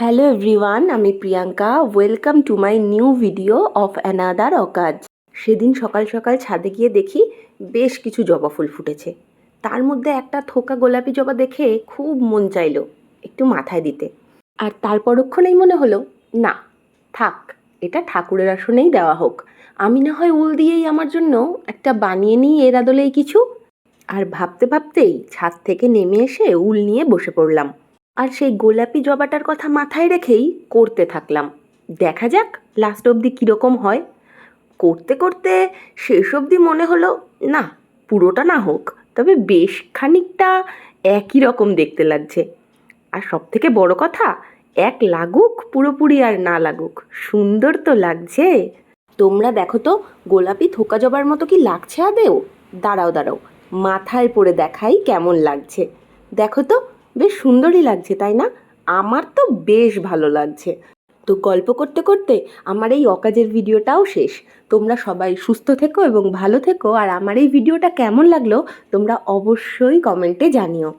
Hello everyone আমি Priyanka. Welcome to my new video of another অকাজ সেদিন সকাল সকাল ছাদে গিয়ে দেখি বেশ কিছু জবা ফুল ফুটেছে। তার মধ্যে একটা থোকা গোলাপি জবা দেখে খুব মন চাইলো একটু মাথায় দিতে। আর তার পরক্ষণেই মনে হলো, না, থাক, এটা ঠাকুরের আসনেই দেওয়া হোক। আমি না হয় উল দিয়েই আমার জন্য একটা বানিয়ে নিই এর আদলেই কিছু? আর ভাবতে ভাবতেই ছাদ থেকে নেমে এসে উল নিয়ে বসে পড়লাম। আর সেই গোলাপি জবাটার কথা মাথায় রেখেই করতে থাকলাম। দেখা যাক লাস্ট অবধি কীরকম হয়। করতে করতে শেষ অবধি মনে হলো, না, পুরোটা না হোক। তবে বেশ খানিকটা একই রকম দেখতে লাগছে। আর সব থেকে বড় কথা, এক লাগুক, পুরোপুরি আর না লাগুক। সুন্দর তো লাগছে। তোমরা দেখো তো, গোলাপি থোকা জবার মতো কি লাগছে আদেও? দাঁড়াও দাঁড়াও। মাথায় পরে দেখাই কেমন লাগছে। দেখো তো বেশ সুন্দরই লাগছে, তাই না? আমার তো বেশ ভালো লাগছে। তো গল্প করতে করতে আমার এই অকাজের ভিডিওটাও শেষ। তোমরা সবাই সুস্থ থেকো এবং ভালো থেকো। আর আমার এই ভিডিওটা কেমন লাগল, তোমরা অবশ্যই কমেন্টে জানিও।